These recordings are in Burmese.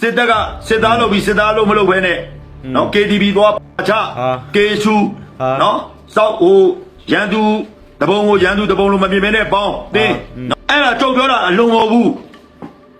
စစ်တပ်ကစစ်သားလုပ်ပြီးစစ်သားလုပ်မလုပ်ဘဲနဲ့နော် KTV သွားချဟာကေချူဟာနော်စောက်ဟိုရန်သူတပုံကိုရန်သူတပုံလုံးမမြင်မဲနဲ့ပေါင်းတင်းနော်အဲ့ဒါကြုံပြောတာအလုံးမဟုတ်ဘူး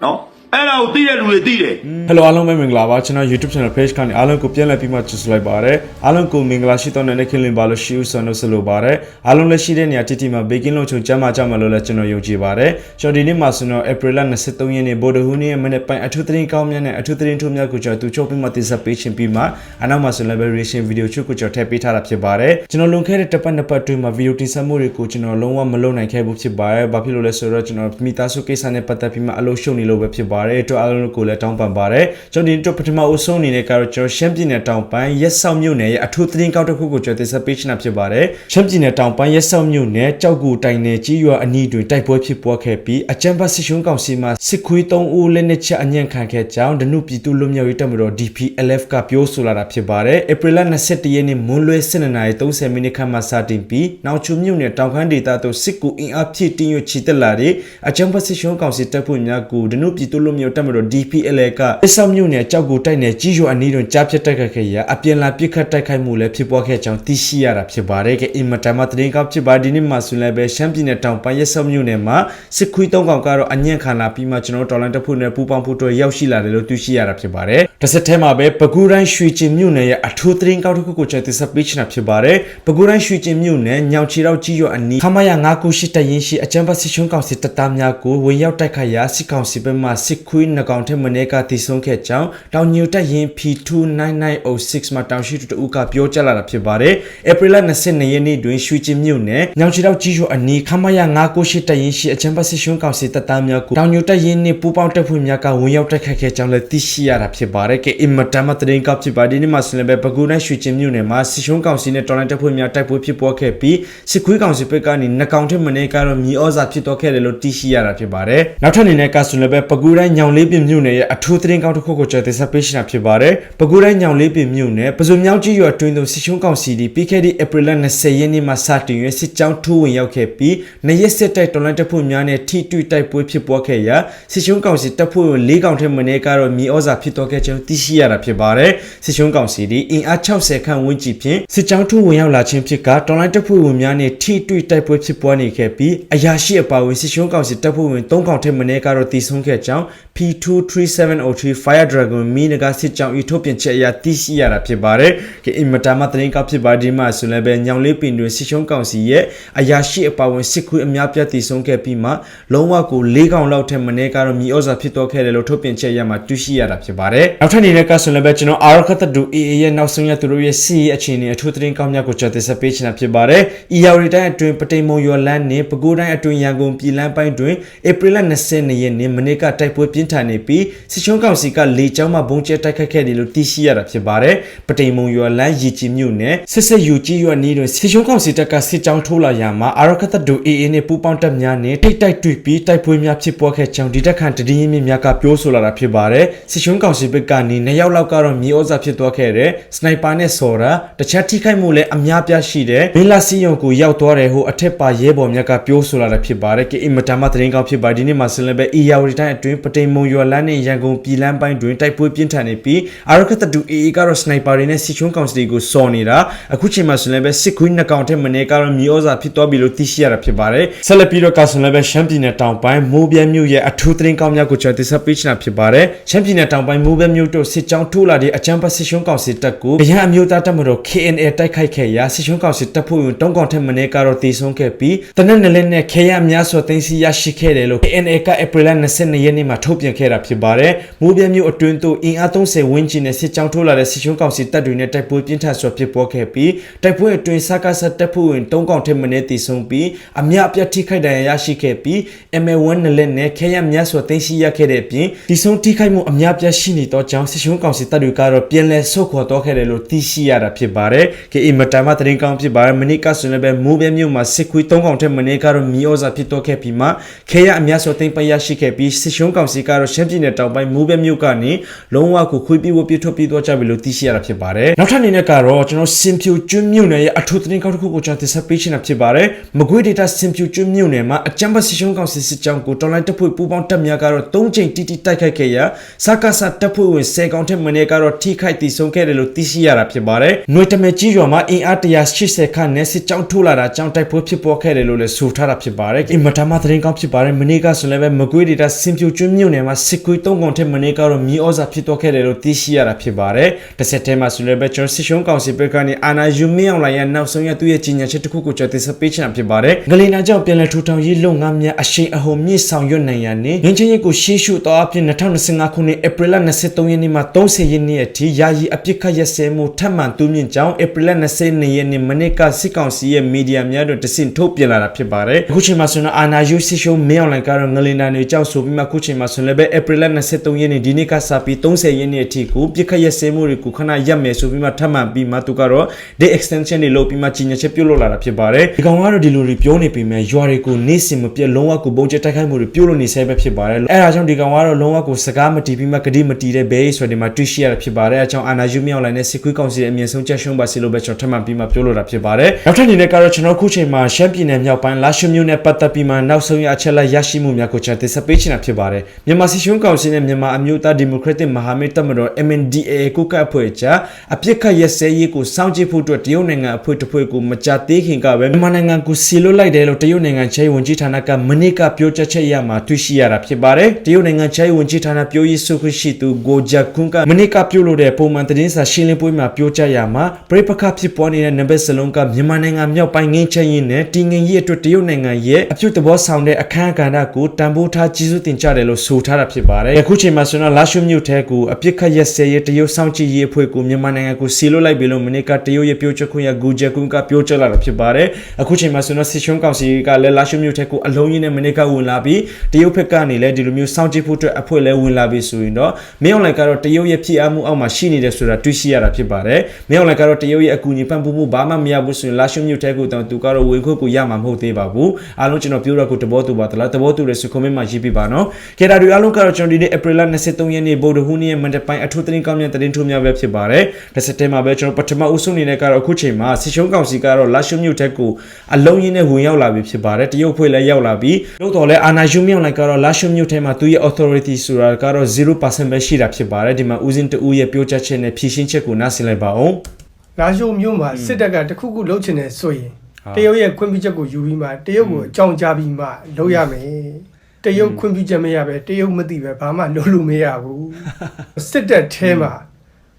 နော် အဲ့ဒါကိုသိတဲ့လူတွေသိတယ်ဟယ်လိုအားလုံးပဲမင်္ဂလာပါကျွန်တော် YouTube channel page ကနေအားလုံးကိုပြန်လည်ပြီးမှကြိုဆိုလိုက်ပါရစေအားလုံးကိုမင်္ဂလာရှိသောနေ့ခင်လင်ပါလို့ရှိဦးဆွမ်းလို့ဆက်လို့ပါရစေအားလုံးလက်ရှိတဲ့နေရာတိတိမှာဘေကင်းလုံးချုံကျမ်းမာကြမှာလို့လည်းကျွန်တော်ယုံကြည်ပါတယ်ကျွန်တော်ဒီနေ့မှာဆိုတော့ April 23ရက်နေ့ဗုဒ္ဓဟူးနေ့ရဲ့မနေ့ပိုင်းအထူးသတင်းကောင်းမြတ်နဲ့အထူးသတင်းထုံးမြတ်ကိုကျွန်တော်သူချုပ်ပြီးမှတင်ဆက်ပေးခြင်းပြီးမှအနောက်မှာဆိုလည်း reaction video ချုပ်ကိုကျွန်တော်ထည့်ပေးထားတာဖြစ်ပါတယ်ကျွန်တော်လွန်ခဲ့တဲ့တစ်ပတ်နှစ်ပတ်တွင်းမှာ video တင်ဆက်မှုတွေကိုကျွန်တော်လုံးဝမလုပ်နိုင်ခဲ့ဘူးဖြစ်ပါတယ်ဘာဖြစ်လို့လဲဆိုတော့ကျွန်တော်မိသားစုကိစ္စနဲ့ပတ်သက်ပြီးမှအလုပ်ရှုပ်နေလို့ပဲဖြစ်ပါတယ်အတွက်အားလုံးကိုလည်းတောင်းပန်ပါတယ်ကျွန်တော်ဒီတော့ပထမအဆုံးအနေနဲ့ကတော့ကျွန်တော်ရှမ်းပြည်နယ်တောင်ပိုင်းရက်စောက်မြို့နယ်ရဲ့အထူးသတင်းကောက်တစ်ခုကိုကျွန်တော်တင်ဆက်ပေးချင်တာဖြစ်ပါတယ်ရှမ်းပြည်နယ်တောင်ပိုင်းရက်စောက်မြို့နယ်ကြောက်ကူတိုင်နယ်ကြီးရွာအနီးတွင်တိုက်ပွဲဖြစ်ပွားခဲ့ပြီးအကြမ်းဖက်စစ်ရှုံးကောင်စီမှစစ်ခွေး3ဦးလက်နက်ချက်အညံ့ခံခဲ့ကြောင်းဒနုပြည်သူလူမျိုးရေးတပ်မတော် DPLF ကပြောဆိုလာတာဖြစ်ပါတယ်ဧပြီလ21ရက်နေ့မွန်းလွဲ12:30မိနစ်ခန့်မှစတင်ပြီးနောက်ချုံမြို့နယ်တောင်ခမ်းဒေသသို့စစ်ကူအင်အားဖြည့်တင်းရွချီတက်လာတဲ့အကြမ်းဖက်စစ်ရှုံးကောင်စီတပ်ဖွဲ့များကိုဒနုပြည်သူလူမျိုးတပ်မတော် DPLF ကအစ္စမြို့နယ်ကြောက်ကူတိုက်နယ်ကြီးရွာအနီးတွင်ကြားဖြတ်တိုက်ခိုက်ခဲ့ရာအပြန်လာပစ်ခတ်တိုက်ခိုက်မှုလည်းဖြစ်ပွားခဲ့ကြောင်းသိရှိရတာဖြစ်ပါတယ်ကအင်မတန်မှသတင်းကောက်ဖြစ်ပါဒီနေ့မှာဆိုလည်းပဲရှမ်းပြည်နယ်တောင်ပိုင်းရက်စောမြို့နယ်မှာစစ်ခွေးသုံးကောင်ကတော့အညံ့ခံလာပြီးမှကျွန်တော်တို့တော်လိုင်းတပ်ဖွဲ့နဲ့ပူးပေါင်းဖို့အတွက်ရောက်ရှိလာတယ်လို့သိရှိရတာဖြစ်ပါတယ်တစ်ဆက်တည်းမှာပဲပကူတိုင်းရွှေကျင်မြို့နယ်ရဲ့အထူးသတင်းကောက်တစ်ခုကိုကျွန်တော်တင်ဆက်ပေးချင်တာဖြစ်ပါတယ်ပကူတိုင်းရွှေကျင်မြို့နယ်ညောင်ချီတော့ကြီးရွာအနီးခမရ998တရင်ရှိအကြံပတ်စစ်ရှုံးကောင်စီတပ်သားများကိုဝင်ရောက်တိုက်ခိုက်ရာစစ်ကောင်စီဘက်မှစစ်ခွေးနှကောင်ထက်မင်းကတည်ဆုံခဲ့ကြောင်းတောင်ညိုတက်ရင် P29906 မှာတောင်ရှိတူတူကပြောကြားလာတာဖြစ်ပါတယ်ဧပြီလ22ရက်နေ့တွင်ရွှေကျင်မြို့နယ်ညောင်ချီတော့ကြီးရွာအနီးခမရ998တရင်ရှိအကြံပတ်စစ်ရှုံးကောင်စီတပ်သားများကိုတောင်ညိုတက်ရင်နှင့်ပူးပေါင်းတပ်ဖွဲ့များကဝင်ရောက်တိုက်ခိုက်ခဲ့ကြောင်းလည်းသိရှိရတာဖြစ်ပါတယ်ကအင်မတန်မှသတင်းကောက်ဖြစ်ပါဒီနေ့မှာဆိုလည်းပဲပကူနဲ့ရွှေကျင်မြို့နယ်မှာစစ်ရှုံးကောင်စီနဲ့တော်လိုင်းတပ်ဖွဲ့များတိုက်ပွဲဖြစ်ပွားခဲ့ပြီးစစ်ခွေးကောင်စီဘက်ကနေနှကောင်ထက်မင်းကတော့မြေဩဇာဖြစ်တော်ခဲ့တယ်လို့သိရှိရတာဖြစ်ပါတယ်နောက်ထပ်အနေနဲ့ကဆိုလည်းပဲပကူတိုင်းညောင်လေးပင်မြို့နယ်ရဲ့အထူးသတင်းကောက်တစ်ခုကိုကျွန်တော်တင်ဆက်ပေးချင်တာဖြစ်ပါတယ်ပကူတိုင်းညောင်လေးပင်မြို့နယ်ပဇွန်မြောက်ကြီးရွာတွင်သို့စစ်ရှုံးကောင်စီဒီပြီးခဲ့တဲ့ဧပြီလ20ရက်နေ့မှာစတင်ရွေးစစ်ကြောင်းထိုးဝင်ရောက်ခဲ့ပြီးနရက်စစ်တိုက်တော်လိုင်းတပ်ဖွဲ့များနဲ့ထိတွေ့တိုက်ပွဲဖြစ်ပွားခဲ့ရာစစ်ရှုံးကောင်စီတပ်ဖွဲ့ဝင်၄ကောင်ထက်မင်းကတော့မြေဩဇာဖြစ်တော်ခဲ့ကြောင်းသိရှိရတာဖြစ်ပါတယ်စစ်ရှုံးကောင်စီဒီအင်အား60ခန့်ဝန်းကျင်ဖြင့်စစ်ကြောင်းထိုးဝင်ရောက်လာခြင်းဖြစ်ကတော်လိုင်းတပ်ဖွဲ့ဝင်များနဲ့ထိတွေ့တိုက်ပွဲဖြစ်ပွားနေခဲ့ပြီးအရာရှိအပါအဝင်စစ်ရှုံးကောင်စီတပ်ဖွဲ့ဝင်၃ကောင်ထက်မင်းကတော့တည်ဆုံခဲ့ကြောင်း P23703 Fire Dragon မီနဂါစစ်ကြောင်းဤထုတ်ပြန်ချက်အရသိရှိရတာဖြစ်ပါတယ်။ကအင်မတာမသတင်းကောက်ဖြစ်ပါဒီမှာဆိုလည်းပဲညောင်လေးပင်တွင်စစ်ရှုံးကောင်စီရဲ့အရာရှိအပါအဝင်စစ်ခွေးအများပြားတည်ဆုံခဲ့ပြီးမှလုံးဝကို၄ကောင်လောက်ထက်မင်းကတော့မြေဩဇာဖြစ်တော့ခဲ့တယ်လို့ထုတ်ပြန်ချက်ရမှာတွေ့ရှိရတာဖြစ်ပါတယ်။နောက်ထပ်အနေနဲ့ကဆိုလည်းပဲကျွန်တော်အာရခတ်တူ AA ရဲ့နောက်ဆုံးရသူတို့ရဲ့စီရဲ့အခြေအနေအထူးသတင်းကောင်းများကိုကျွန်တော်တင်ဆက်ပေးချင်တာဖြစ်ပါတယ်။ ER တိုင်းအတွင်းပတိမ်မုံရွာလန်းနဲ့ပဲခူးတိုင်းအတွင်းရန်ကုန်ပြည်လန်းပိုင်းတွင်ဧပြီလ20ရက်နေ့မနေ့ကတိုက်ပွဲပြင်းထန်နေပြီးစစ်ချုံးကောင်စီကလေကြောင်းမှဘုံကျဲတိုက်ခတ်ခဲ့တယ်လို့သိရှိရတာဖြစ်ပါတယ်။ပတိမ်မုံရွာလန်းရီချီမြို့နယ်စစ်စစ်ယူကြီးရွာနီးတွင်စစ်ချုံးကောင်စီတပ်ကစစ်ကြောင်းထိုးလာရာမှာအာရခတ်တူ AA နဲ့ပူးပေါင်းတပ်များနဲ့ထိတ်တိုက်တွေ့ပြီးတိုက်ပွဲများဖြစ်ပွားခဲ့ကြောင်းဒီတက်ခန့်တည်င်းမြင့်များကပြောဆိုလာတာဖြစ်ပါတယ်။စစ်ချုံးကောင်စီဘက်ကနေနှစ်ယောက်လောက်ကတော့မြေဩဇာဖြစ်သွားခဲ့တဲ့စနိုက်ပါနဲ့ဆော်ရာတခြားထိခိုက်မှုလည်းအများပြားရှိတဲ့မင်းလာစီယုံကိုရောက်သွားတယ်ဟိုအထက်ပါရဲဘော်များကပြောဆိုလာတာဖြစ်ပါတယ်။ကအင်မတန်မှသတင်းကောင်းဖြစ်ပါဒီနေ့မှာဆင်လည်းပဲ ER တိုင်းအတွင်းပတိမ်မုံရွာလန်းနဲ့ရန်ကုန်ပြည်လန်းပိုင်းတွင်တိုက်ပွဲပြင်းထန်နေပြီးအာရခတ်တူ AA ကတော့စနိုက်ပါတွေနဲ့စစ်ချုံးကောင်စီကိုစော်နေတာအခုချိန်မှာဆင်လည်းပဲစစ်ခွေးနှစ်ကောင်ထက်မင်းကတော့မြေဩဇာဖြစ်သွားပြီလို့သိရှိရတာဖြစ်ပါတယ်။ဆက်လက်ပြီးတော့ကဆင်လည်းပဲရှမ်းပြည်နယ်တောင်ပိုင်းမိုးပြဲမြို့ရဲ့အထူးသတင်းကောင်းများကိုကျွန်တော်တင်ဆက်ပေးချင်တာဖြစ်ပါတယ်။ရှမ်းပြည်နယ်တောင်ပိုင်းမိုးပြဲမြို့တို့စစ်ကြောင်းထိုးလာတဲ့အကြမ်းဖက်စစ်ရှုံးကောင်စီတပ်ကိုဗျံအမျိုးသားတပ်မတော် KNA တိုက်ခိုက်ခဲ့ရာစစ်ရှုံးကောင်စီတပ်ဖွဲ့ဝင်တုံးကောင်ထက်မင်းကတော့တည်ဆုံခဲ့ပြီးတနက်နေ့လည်းနဲ့ခေရအများစွာတင်စီရရှိခဲ့တယ်လို့ KNA ကဧပြီလ22ရက်နေ့မှာထုတ်ပြန်ခဲ့တာဖြစ်ပါတယ်။မိုးပြဲမြို့အတွင်းသို့အင်အား30ဝန်းကျင်နဲ့စစ်ကြောင်းထိုးလာတဲ့စစ်ရှုံးကောင်စီတပ်တွေနဲ့တိုက်ပွဲပြင်းထန်စွာဖြစ်ပွားခဲ့ပြီးတိုက်ပွဲအတွင်းစကားဆက်တပ်ဖွဲ့ဝင်တုံးကောင်ထက်မင်းတည်ဆုံပြီးအများအပြားထိခိုက်ဒဏ်ရာရရှိခဲ့ပြီး MA1 နဲ့လည်းနဲ့ခေရအများစွာတင်စီရခဲ့တဲ့အပြင်တည်ဆုံထိခိုက်မှုအများပြားရှိနေတော့ကြောင်းစစ်ရှုံးကောင်စီတပ်တွေကတော့ပြန်လည်ဆုတ်ခွာတော့ခဲ့တယ်လို့သိရှိရတာဖြစ်ပါတယ်။ကေအီမတန်မသတင်းကောင်းဖြစ်ပါတယ်။မနိကဆိုလည်းပဲမိုးပြမြို့မှာစစ်ခွေး၃ကောင်ထက်မင်းကတော့မီဩဇာဖြစ်တော့ခဲ့ပြီးမှခေရအများစွာတင်ပရရှိခဲ့ပြီးစစ်ရှုံးကောင်ကောင်စီကတော့ရှမ်းပြည်နယ်တောင်ပိုင်းမိုးပဲမြို့ကနေလုံးဝကိုခွေးပြီးဝပြစ်ထွက်ပြီးသွားကြပြီလို့သိရှိရတာဖြစ်ပါတယ်နောက်ထပ်အနေနဲ့ကတော့ကျွန်တော်စင်ဖြူကျွန်းမြို့နယ်ရဲ့အထူးသတင်းကောက်တစ်ခုကိုကျွန်တော်တင်ဆက်ပေးချင်တာဖြစ်ပါတယ်မကွေးဒေတာစင်ဖြူကျွန်းမြို့နယ်မှာအကြမ်းဖက်စစ်ရှုံးကောင်စီစစ်ကြောင်းကိုတော်လိုင်းတပ်ဖွဲ့ပူးပေါင်းတပ်များကတော့၃ချိန်တိတိတိုက်ခိုက်ခဲ့ရာစကားဆတပ်ဖွဲ့ဝင်10ကောင်ထက်မနည်းကတော့ထိခိုက်တီဆုံးခဲ့တယ်လို့သိရှိရတာဖြစ်ပါတယ်ຫນွေတမဲကြီးရွာမှာအင်အား180ခန့်နဲ့စစ်ကြောင်းထိုးလာတာကြောင့်တိုက်ပွဲဖြစ်ပေါ်ခဲ့တယ်လို့လည်းဆိုထားတာဖြစ်ပါတယ်အင်မတန်မှသတင်းကောင်းဖြစ်ပါတယ်မနေ့ကဆိုလည်းပဲမကွေးဒေတာစင်ဖြူကျွန်းမြို့နယ်မှာစစ်ကွေး၃ကောင်ထက်မနည်းကတော့မြေဩဇာဖြစ်တော့ခဲ့တယ်လို့သိရှိရတာဖြစ်ပါတယ်တစ်ဆက်တည်းမှာဆိုလည်းပဲကျွန်တော်စစ်ရှုံးကောင်စီဘက်ကနေအာနာယူမင်းအောင်လိုင်ရဲ့နောက်ဆုံးရသူ့ရဲ့ကြီးညာချက်တစ်ခုကိုကျွန်တော်တင်ဆက်ပေးချင်တာဖြစ်ပါတယ်ငလီနာကြောင့်ပြန်လည်ထူထောင်ရေးလုပ်ငန်းများအရှိန်အဟုန်မြင့်ဆောင်ရွက်နိုင်ရန်နဲ့ငင်းချင်းရေးကိုရှေ့ရှုတော့အဖြစ်2025ခုနှစ်ဧပြီလ23ရက်နေ့မှ30ရက်နေ့အထိယာယီအပြစ်ခတ်ရစဲမှုထပ်မံတူးမြင့်ကြောင်းဧပြီလ22ရက်နေ့မနေ့ကစစ်ကောင်စီရဲ့မီဒီယာများတို့တဆင့်ထုတ်ပြန်လာတာဖြစ်ပါတယ်အခုချိန်မှာဆိုတော့အာနာယူစစ်ရှုံးမင်းအောင်လိုင်ကတော့ငလီနာနေကြောက်ဆိုပြီးမှအခုချိန်မှာဆိုလည်းပဲဧပြီလ23ရက်နေ့ဒီနေ့ကစပြီး30ရက်နေ့အထိကိုပြစ်ခတ်ရစဲမှုတွေကိုခဏရပ်မယ်ဆိုပြီးမှထပ်မံပြီးမှသူကတော့ day extension တွေလုပ်ပြီးမှကြီးညာချက်ပြုတ်လို့လာတာဖြစ်ပါတယ်ဒီကောင်ကတော့ဒီလိုတွေပြောနေပေမဲ့ရွာတွေကိုနေ့စဉ်မပြတ်လုံးဝကိုပုံကျတိုက်ခိုက်မှုတွေပြုတ်လို့နေဆဲပဲဖြစ်ပါတယ်အဲဒါကြောင့်ဒီကောင်ကတော့လုံးဝကိုစကားမတီးပြီးမှဂတိမတီးတဲ့ဘဲဆိုတဲ့မှာတွေ့ရှိရတာဖြစ်ပါတယ်အဲကြောင့်အာနာယူမြောက်လိုက်တဲ့စစ်ခွေးကောင်စီရဲ့အမြင့်ဆုံးချက်ရှုံးပါစီလို့ပဲကျွန်တော်ထပ်မံပြီးမှပြောလို့တာဖြစ်ပါတယ်နောက်ထပ်အနေနဲ့ကတော့ကျွန်တော်ခုချိန်မှာရှမ်းပြည်နယ်မြောက်ပိုင်းလာရှုမြို့နယ်ပတ်သက်ပြီးမှနောက်ဆုံးရအချက်လက်ရရှိမှုများကိုကျွန်တော်တင်ဆက်ပေးချင်တာဖြစ်ပါတယ်မြန်မာစစ်ရှုံးကောင်စီနဲ့မြန်မာအမျိုးသားဒီမိုကရက်တစ်မဟာမိတ်တပ်မတော် MNDAA ကိုကပ်အဖွဲ့ကြားအပြစ်ခတ်ရက်စဲရေးကိုစောင့်ကြည့်ဖို့အတွက်တရုတ်နိုင်ငံအဖွဲ့တစ်ဖွဲ့ကိုမကြသေးခင်ကပဲမြန်မာနိုင်ငံကိုစီလွတ်လိုက်တယ်လို့တရုတ်နိုင်ငံချိုင်းဝန်ကြီးဌာနကမနေ့ကပြောကြားချက်ရမှာတွေ့ရှိရတာဖြစ်ပါတယ်တရုတ်နိုင်ငံချိုင်းဝန်ကြီးဌာနပြောရေးဆိုခွင့်ရှိသူဂိုဂျာကွန်းကမနေ့ကပြုလုပ်တဲ့ပုံမှန်သတင်းစာရှင်းလင်းပွဲမှာပြောကြားရမှာပြိပခဖြစ်ပေါ်နေတဲ့နံပါတ်စလုံးကမြန်မာနိုင်ငံမြောက်ပိုင်းငင်းချင်ရင်နဲ့တည်ငြိမ်ရေးအတွက်တရုတ်နိုင်ငံရဲ့အပြုသဘောဆောင်တဲ့အခမ်းအကဏ္ဍကိုတန်ဖိုးထားကြီးစုတင်ကြတယ်လို့ဆိုထားတာဖြစ်ပါတယ်အခုချိန်မှာဆိုတော့လာရှုမြို့ထဲကိုအပြစ်ခတ်ရက်စဲရေးတရုတ်စောင့်ကြည့်ရေးအဖွဲ့ကိုမြန်မာနိုင်ငံကိုစီလွတ်လိုက်ပြီလို့မနေ့ကတရုတ်ရဲ့ပြောချက်ခွင့်ရဂူဂျာကွန်းကပြောကြားလာတာဖြစ်ပါတယ်အခုချိန်မှာဆိုတော့စစ်ရှုံးကောင်စီကလည်းလာရှုမြို့ထဲကိုအလုံးကြီးနဲ့မနေ့ကဝင်လာပြီးတရုတ်ဘက်ကနေလည်းဒီလိုမျိုးစောင့်ကြည့်ဖို့အတွက်အဖွဲ့လည်းဝင်လာပြီးဆိုရင်တော့မင်းအောင်လှိုင်ကတော့တရုတ်ရဲ့ဖြစ်အားမှုအောက်မှာရှိနေတယ်ဆိုတာတွေ့ရှိရတာဖြစ်ပါတယ်မင်းအောင်လှိုင်ကတော့တရုတ်ရဲ့အကူအညီပံ့ပိုးမှုဘာမှမရဘူးဆိုရင်လာရှုမြို့ထဲကိုတောင်သူကတော့ဝင်ခွင့်ကိုရမှာမဟုတ်သေးပါဘူးအားလုံးကျွန်တော်ပြောတော့ကိုတဘောတူပါတလားတဘောတူတဲ့စကွန်မန့်မှာရေးပြပါနော်ခေတာတွေအားလုံးကတော့ကျွန်တော်ဒီနေ့ဧပြီလ23ရက်နေ့ဗုဒ္ဓဟူးနေ့မန်တပိုင်းအထူးသတင်းကောင်းမြတ်သတင်းထုတ်များပဲဖြစ်ပါတယ်တစ်စက်တည်းမှာပဲကျွန်တော်ပထမဦးဆုံးအနေနဲ့ကတော့အခုချိန်မှာစစ်ရှုံးကောင်စီကတော့လာရှုမြို့ထဲကိုအလုံးရင်းနဲ့ဝင်ရောက်လာပြီဖြစ်ပါတယ်တရုတ်ဖွဲ့လည်းရောက်လာပြီလို့တော်လဲအာနာယူမြောင်လိုက်ကတော့လာရှုမြို့ထဲမှာသူရဲ့ authority ဆိုတာကတော့0%ပဲရှိတာဖြစ်ပါတယ်ဒီမှာဦးစင်းတူရဲ့ပြောချက်ချက်နဲ့ဖြည့်ရှင်းချက်ကိုနားဆင်လိုက်ပါအောင်လာရှိုးမြို့မှာစစ်တပ်ကတခုခုလှုပ်ချင်တယ်ဆိုရင်ဟာတရုတ်ရဲ့ခွင့်ပြုချက်ကိုယူပြီးမှတရုတ်ကိုအကြောင်းကြားပြီးမှလုပ်ရမယ် တရုတ်ခွင့်ပြုချက်မရပဲတရုတ်မသိပဲဘာမှလုပ်လို့မရဘူးစစ်တပ်ထဲမှာ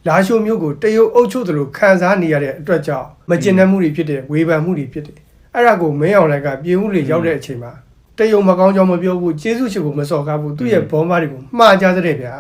လာရှိုးမြို့ကိုတရုတ်အုပ်ချုပ်တယ်လို့ခံစားနေရတဲ့အတွက်ကြောင့်မကျင်တဲ့မှုတွေဖြစ်တယ်ဝေဖန်မှုတွေဖြစ်တယ်အဲ့ဒါကိုမင်းအောင်လိုက်ကပြေဦးလေရောက်တဲ့အချိန်မှာတရုတ်မကောင်းကြောင်မပြောဘူးကျေးဇူးရှင်ကိုမစော်ကားဘူးသူ့ရဲ့ဘောမတွေကိုမှားကြတဲ့ဗျာ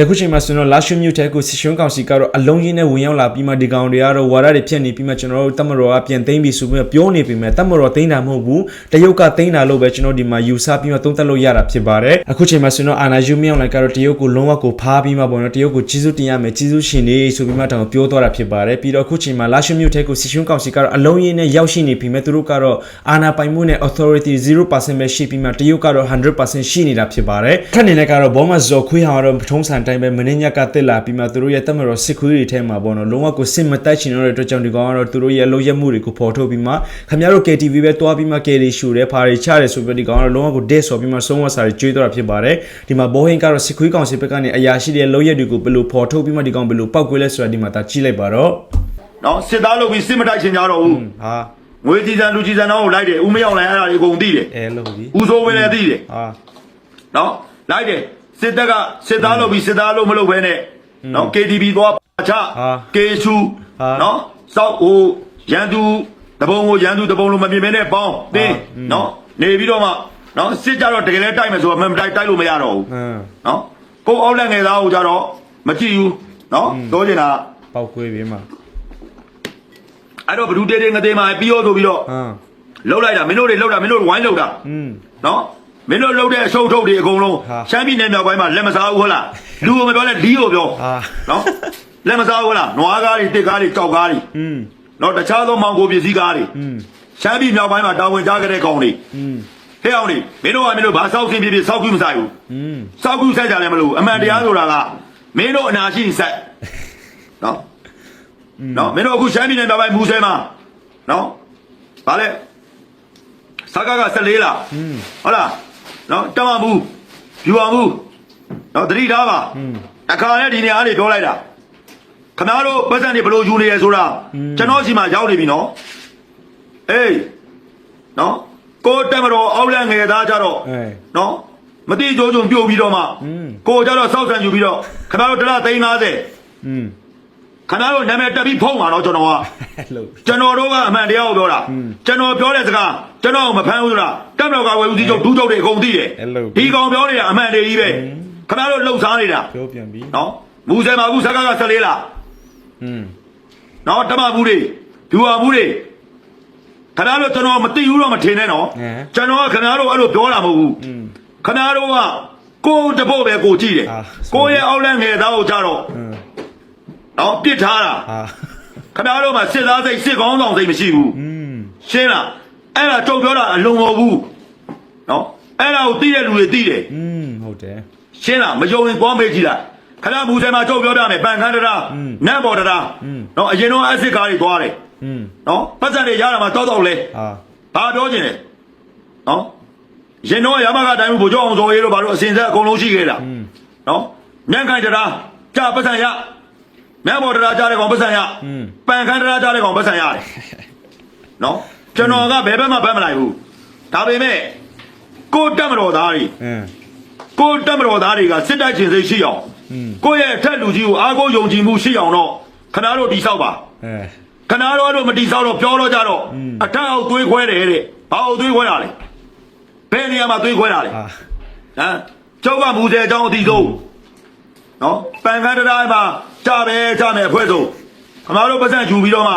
ယခုချိန်မှာဆိုတော့လာရှုမြို့ထဲကိုစစ်ရှုံးကောင်စီကတော့အလုံးကြီးနဲ့ဝင်ရောက်လာပြီးမှဒီကောင်တွေကတော့ဝါရတွေဖြစ်နေပြီးမှကျွန်တော်တို့တမတော်ကပြန်သိမ်းပြီးဆိုပြီးပြောနေပြီမဲ့တမတော်သိမ်းတာမဟုတ်ဘူးတရုတ်ကသိမ်းတာလို့ပဲကျွန်တော်ဒီမှာယူဆပြီးမှသုံးသပ်လို့ရတာဖြစ်ပါတယ်အခုချိန်မှာဆိုတော့အာနာယူမြောင်လိုက်ကတော့တရုတ်ကိုလုံးဝကိုဖားပြီးမှပေါ့နော်တရုတ်ကိုကြီးစုတင်ရမယ်ကြီးစုရှင်နေဆိုပြီးမှတောင်ပြောသွားတာဖြစ်ပါတယ်ပြီးတော့အခုချိန်မှာလာရှုမြို့ထဲကိုစစ်ရှုံးကောင်စီကတော့အလုံးကြီးနဲ့ရောက်ရှိနေပြီမဲ့သူတို့ကတော့အာနာပိုင်မှုနဲ့ authority 0%ပဲရှိပြီးမှတရုတ်ကတော့100%ရှိနေတာဖြစ်ပါတယ်ခက်နေနဲ့ကတော့ဘောမဇော်ခွေးဟာတော့ထုံးစံတိုင်းပဲမင်းညက်ကတက်လာပြီးမှသူတို့ရဲ့တက်မတော်စစ်ခွေးတွေထဲမှာပေါ့နော်လုံးဝကိုစစ်မတိုက်ချင်တော့တဲ့အတွက်ကြောင့်ဒီကောင်ကတော့သူတို့ရဲ့လုံရက်မှုတွေကိုပေါ်ထုတ်ပြီးမှခင်ဗျားတို့ KTV ပဲတွားပြီးမှ KD ရှူတယ်ဖာတွေချတယ်ဆိုပြီးဒီကောင်ကတော့လုံးဝကို dead ဆိုပြီးမှဆုံးဝတ်စာတွေကျွေးတော့တာဖြစ်ပါတယ်ဒီမှာဘောဟင်းကတော့စစ်ခွေးကောင်စစ်ဘက်ကနေအရာရှိတဲ့လုံရက်တွေကိုဘယ်လိုပေါ်ထုတ်ပြီးမှဒီကောင်ဘယ်လိုပောက်ကွေးလဲဆိုတာဒီမှာဒါကြည့်လိုက်ပါတော့နော်စစ်သားလုပ်ပြီးစစ်မတိုက်ချင်ကြတော့ဘူးဟာငွေကြီးစံလူကြီးစံတော့ကိုလိုက်တယ်ဦးမရောက်လိုက်အဲ့ဒါတွေအကုန်သိတယ်အဲလို့ပြီဦးစိုးဝင်းလည်းသိတယ်ဟာနော်လိုက်တယ် စစ်တပ်ကစစ်သားလုပ်ပြီးစစ်သားလုပ်မလုပ်ဘဲနဲ့နော် KTB သွားချကေချူနော်စောက်ဟိုရန်သူတပုံကိုရန်သူတပုံလိုမမြင်မဲနဲ့ပေါင်းတင်းနော်နေပြီးတော့မှနော်စစ်ကြတော့တကယ်လဲတိုက်မယ်ဆိုတော့မတိုက်တိုက်လို့မရတော့ဘူးနော်ကိုအောက်လက်ငယ်သားကိုကြတော့မကြည့်ဘူးနော်တော့ကျင်တာပောက်ခွေးပြင်းမှာအဲ့တော့ဘဒူတဲတဲငသေးမှာပြီးရောဆိုပြီးတော့လှုပ်လိုက်တာမင်းတို့တွေလှုပ်တာမင်းတို့ဝိုင်းလှုပ်တာနော် မင်းတို့လှုပ်တဲ့အရှုပ်ထုတ်တွေအကုန်လုံး ဟာ ရှမ်းပြည်နယ်မြောက်ပိုင်းမှာလက်မစားဘူးဟုတ်လားလူကိုမပြောနဲ့လီးကိုပြော ဟာ နော်လက်မစားဘူးဟုတ်လားနွားကားတွေတစ်ကားတွေကြောက်ကားတွေ อืม နော်တခြားသောမောင်ကိုပစ္စည်းကားတွေ อืม ရှမ်းပြည်မြောက်ပိုင်းမှာတာဝန်ကြားခဲ့တဲ့ကောင်တွေ อืม ဟဲ့အောင်လေမင်းတို့ကမင်းတို့ဘာစောက်ဆင်းဖြစ်ဖြစ်စောက်ကူးမဆိုင်ဘူး อืม စောက်ကူးဆိုင်ကြလည်းမလို့အမှန်တရားဆိုတာကမင်းတို့အနာရှိဆက်နော်နော်မင်းတို့အခုရှမ်းပြည်နယ်မြောက်ပိုင်းမူဆယ်မှာနော်ဗာလဲစကားက14လားဟုတ်လား နော်တမဘူးယူအောင်ဘူးနော်တတိထားပါအခါနဲ့ဒီနေရာလေးပြောလိုက်တာခမားတို့ပတ်စံတွေဘယ်လိုယူနေရဆိုတာကျွန်တော်စီမှာရောက်နေပြီနော်အေးနော်ကိုတက်မတော်အောက်လက်ငယ်သားကြတော့အေးနော်မတိကြိုးကြုံပြုတ်ပြီးတော့မှကိုကြတော့စောက်ဆန်ယူပြီးတော့ခဏတော့တလား350อืม ခဏတော့နာမည်တက်ပြီးဖုံးပါတော့ကျွန်တော်ကကျွန်တော်တို့ကအမှန်တရားကိုပြောတာကျွန်တော်ပြောတဲ့စကားကျွန်တော်မဖမ်းဘူးဆိုတာတပ်မတော်ကဝယ်ဦးစီးချုပ်ဒူးချုပ်တွေအကုန်သိတယ်ဒီကောင်ပြောနေတာအမှန်တရားကြီးပဲခဏတော့လှုပ်ရှားနေတာပြောပြန်ပြီနော်မူဆယ်မှာဘူးစကားက14လားอืมနော်တမဘူးတွေဒူဟာဘူးတွေခဏတော့ကျွန်တော်မသိဘူးတော့မထင်နဲ့နော်ကျွန်တော်ကခဏတော့အဲ့လိုပြောတာမဟုတ်ဘူးခဏတော့ကကိုယ်တဖို့ပဲကိုကြည့်တယ်ကိုရဲ့အောက်လန့်ငယ်သားကိုကြတော့ နော်ပြစ်ထားတာ ဟာ ခဏတော့မှစစ်သားစိတ်စစ်ကောင်းဆောင်စိတ်မရှိဘူး อืม ရှင်းလားအဲ့ဒါကြုံပြောတာအလွန်မဟုတ်ဘူးနော်အဲ့ဒါကိုသိတဲ့လူတွေသိတယ် อืมဟုတ်တယ် ရှင်းလားမယုံရင်သွားမေးကြည့်လိုက်ခဏမူဆယ်မှာကြုံပြောပြမယ်ပန်ခန်းတရာနတ်ဘော်တရာနော်အရင်တော့အက်စစ်ကားတွေသွားတယ် อืม နော်ပတ်စံတွေရတာမှတောက်တော့လဲ ဟာ ဘာပြောချင်လဲနော်ရင်တော့ရမကတိုင်းဘူးဗိုလ်ချုပ်အောင်စော်ရေးတို့ဘာလို့အစင်ဆက်အကုန်လုံးရှိခဲ့တာနော်ညံ့ခိုင်တရာကြာပတ်စံရ နတ်ဘော်တရာကြားတဲ့ကောင်ပတ်စံရပန်ခန်းတရာကြားတဲ့ကောင်ပတ်စံရတယ်နော်ကျွန်တော်ကဘယ်ဘက်မှဗတ်မလိုက်ဘူးဒါပေမဲ့ကိုတက်မတော်သားတွေအင်းကိုတက်မတော်သားတွေကစစ်တိုက်ခြင်းစိတ်ရှိအောင်ကိုယ့်ရဲ့အထက်လူကြီးကိုအားကိုးယုံကြည်မှုရှိအောင်တော့ခဏတို့တိဆောက်ပါအဲခဏတော့တို့မတိဆောက်တော့ပြောတော့ကြတော့အထက်အောက်သွေးခွဲတယ်တဲ့ဘာအောင်သွေးခွဲတာလဲဘယ်နေရာမှာသွေးခွဲတာလဲဟာဟမ်ကျောက်ကမူစေအကြောင်းအတီဆုံးနော်ပန်ခန်းတရားမှာ ကြပဲကြမယ်အဖွဲ့ဆုံးခဏတို့ပတ်စံယူပြီးတော့မှ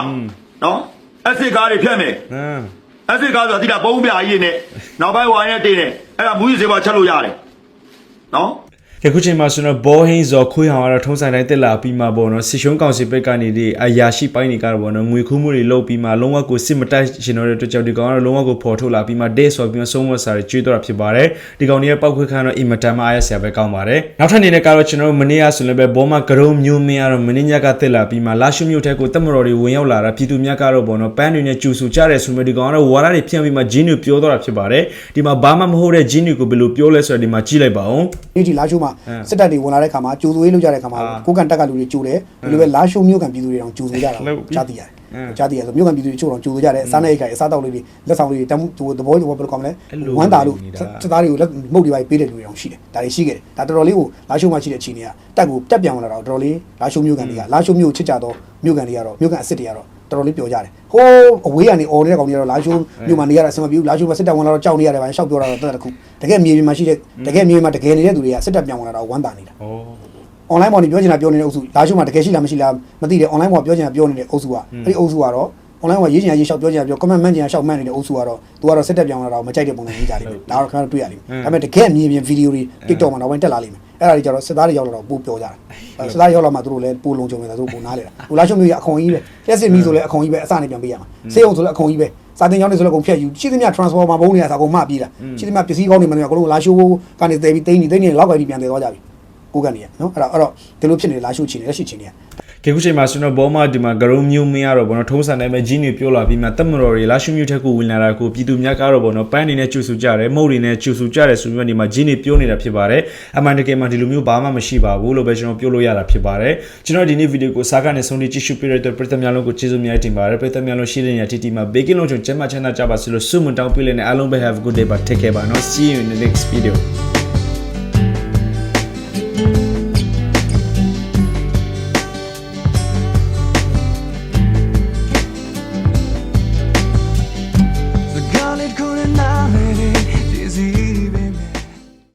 နော်အက်စစ်ကားတွေဖြတ်မယ်အင်းအက်စစ်ကားဆိုတာတိတာပုံးပြကြီးနဲ့နောက်ပိုင်းဝိုင်းနဲ့တင်းတယ်အဲ့ဒါမူကြီးစေပါချက်လို့ရတယ်နော် ယခုချိန်မှာဆိုတော့ဘောဟင်းဇော်ခွေးဟောင်ကတော့ထုံးဆိုင်တိုင်းတက်လာပြီးမှပေါ့နော်စစ်ရှုံးကောင်စီဘက်ကနေဒီအရာရှိပိုင်းတွေကတော့ပေါ့နော်ငွေခူးမှုတွေလုပ်ပြီးမှလုံးဝကိုစစ်မတိုက်ရှင်တော့တဲ့အတွက်ကြောင့်ဒီကောင်ကတော့လုံးဝကိုပေါ်ထုတ်လာပြီးမှ day ဆိုပြီးမှဆုံးဝတ်စာတွေကျွေးတော့တာဖြစ်ပါတယ်ဒီကောင်ကြီးရဲ့ပောက်ခွေးခန်းတော့အင်မတန်မှအားရစရာပဲကောင်းပါတယ်နောက်ထပ်အနေနဲ့ကတော့ကျွန်တော်တို့မနေ့ကဆိုလည်းပဲဘောမကရုံမျိုးမင်းကတော့မနေ့ညကတက်လာပြီးမှလာရှုမျိုးထက်ကိုတက်မတော်တွေဝင်ရောက်လာတာပြည်သူများကတော့ပေါ့နော်ပန်းတွေနဲ့ကျူဆူကြတယ်ဆိုမှဒီကောင်ကတော့ဝါရတွေဖြန့်ပြီးမှဂျင်းတွေပြောတော့တာဖြစ်ပါတယ်ဒီမှာဘာမှမဟုတ်တဲ့ဂျင်းတွေကိုဘယ်လိုပြောလဲဆိုတော့ဒီမှာကြည့်လိုက်ပါဦးဒီဒီလာရှိုးမှာစစ်တပ်တွေဝင်လာတဲ့ခါမှာကြိုသွေးလုပ်ကြတဲ့ခါမှာကိုကန်တက်ကလူတွေကြိုတယ်ဒီလိုပဲလာရှိုးမြို့ကန်ပြည်သူတွေတောင်ကြိုသွေးကြတာလှုပ်ပြီကြားသိရတယ်ကြားသိရဆိုမြို့ကန်ပြည်သူတွေချို့တော့ကြိုသွေးကြတယ်အစားနဲ့အိတ်ခိုင်အစားတောက်လေးတွေလက်ဆောင်လေးတွေတမ်းဟိုသဘောလိုဘယ်လိုကောင်းမလဲအဲ့လိုဝမ်းတာလို့နေတာစစ်သားတွေကိုလက်မှုတ်တွေပါပေးတဲ့လူတွေတောင်ရှိတယ်ဒါတွေရှိခဲ့တယ်ဒါတော်တော်လေးကိုလာရှိုးမှာရှိတဲ့အခြေအနေကတက်ကိုတက်ပြောင်လာတာတော့တော်တော်လေးလာရှိုးမြို့ကန်တွေကလာရှိုးမြို့ကိုချစ်ကြတော့မြို့ကန်တွေကတော့မြို့ကန်အစ်စ်တွေကတော့တော်တော်လေးပြောကြတယ် ဟိုးအဝေးကနေအော်နေတဲ့ကောင်တွေကတော့လာရှိုးမြို့မှာနေရတာအဆင်မပြေဘူးလာရှိုးမှာစစ်တပ်ဝင်လာတော့ကြောက်နေရတယ်ဗျာရှောက်ပြောတာတော့တက်တခုတကယ်မြေပြင်မှာရှိတဲ့တကယ်မြေပြင်မှာတကယ်နေတဲ့သူတွေကစစ်တပ်ပြောင်းလာတာဝမ်းတာနေတာဩ online ပေါ်နေပြောချင်တာပြောနေတဲ့အုပ်စုလာရှုမှာတကယ်ရှိလားမရှိလားမသိတယ် online ပေါ်ပြောချင်တာပြောနေတဲ့အုပ်စုကအဲ့ဒီအုပ်စုကတော့ online ပေါ်ရေးချင်တာရေးလျှောက်ပြောချင်တာပြော comment မှန်ချင်တာလျှောက်မှန်နေတဲ့အုပ်စုကတော့သူကတော့စစ်တက်ပြောင်းလာတာကိုမကြိုက်တဲ့ပုံစံကြီးကြတယ်ဒါတော့ခင်ဗျားတို့တွေ့ရလိမ့်မယ်ဒါပေမဲ့တကယ်မြေပြင်ဗီဒီယိုတွေ TikTok မှာနောက်ပိုင်းတက်လာလိမ့်မယ်အဲ့ဒါတွေကြတော့စစ်သားတွေရောက်လာတော့ပို့ပြောကြတာစစ်သားတွေရောက်လာမှသူတို့လည်းပို့လုံးကြုံနေတာသူတို့ပို့နားလေတာဟိုလာရှုမျိုးရအခွန်ကြီးပဲလက်စစ်မီဆိုလည်းအခွန်ကြီးပဲအစနေပြန်ပေးရမှာစေးအောင်ဆိုလည်းအခွန်ကြီးပဲစာတင်ကြောင်းတွေဆိုလည်းအကုန်ဖြတ်ယူရှိသမျှ transformer ဘုံတွေကစာကုန်မှပြေးတာရှိသမျှပစ္စည်းကောင်းတွေမှန်တယ်ကလုံးလာရှုကနေတည်ပြီးတိန်းနေတိန်းနေလောက်ကိုက်ပြီးပြန်တည်သွားကြပြီကိုကနေရနော်အဲ့ဒါအဲ့တော့ဒီလိုဖြစ်နေလာရှုချင်နေလက်ရှိချင်နေရ ခေခုချိန်မှာကျွန်တော်ဘောမဒီမှာဂရုံမျိုးမင်းရတော့ဘောနော်ထုံးစံတိုင်းပဲဂျင်းတွေပြောလာပြီးမှတက်မတော်တွေလာရှုမျိုးထက်ကိုဝင်လာတာကိုပြည်သူများကတော့ဘောနော်ပန်းနေနဲ့ကျူဆူကြတယ်မုတ်တွေနဲ့ကျူဆူကြတယ်ဆိုပြီးမှဒီမှာဂျင်းတွေပြောနေတာဖြစ်ပါတယ်အမှန်တကယ်မှဒီလိုမျိုးဘာမှမရှိပါဘူးလို့ပဲကျွန်တော်ပြောလို့ရတာဖြစ်ပါတယ်ကျွန်တော်ဒီနေ့ဗီဒီယိုကိုစားကနေဆုံးဖြတ်ကြည့်ရှုပေးရတဲ့ပရိသတ်များလုံးကိုကျေးဇူးများတင်ပါတယ်ပရိသတ်များလုံးရှိတဲ့နေရာတီတီမှာ baking လုံးချုံကျမ်းမချမ်းသာကြပါစေလို့ဆုမွန်တောင်းပေးလိုက်နေအားလုံးပဲ have a good day but take care ပါနော် see you in the next video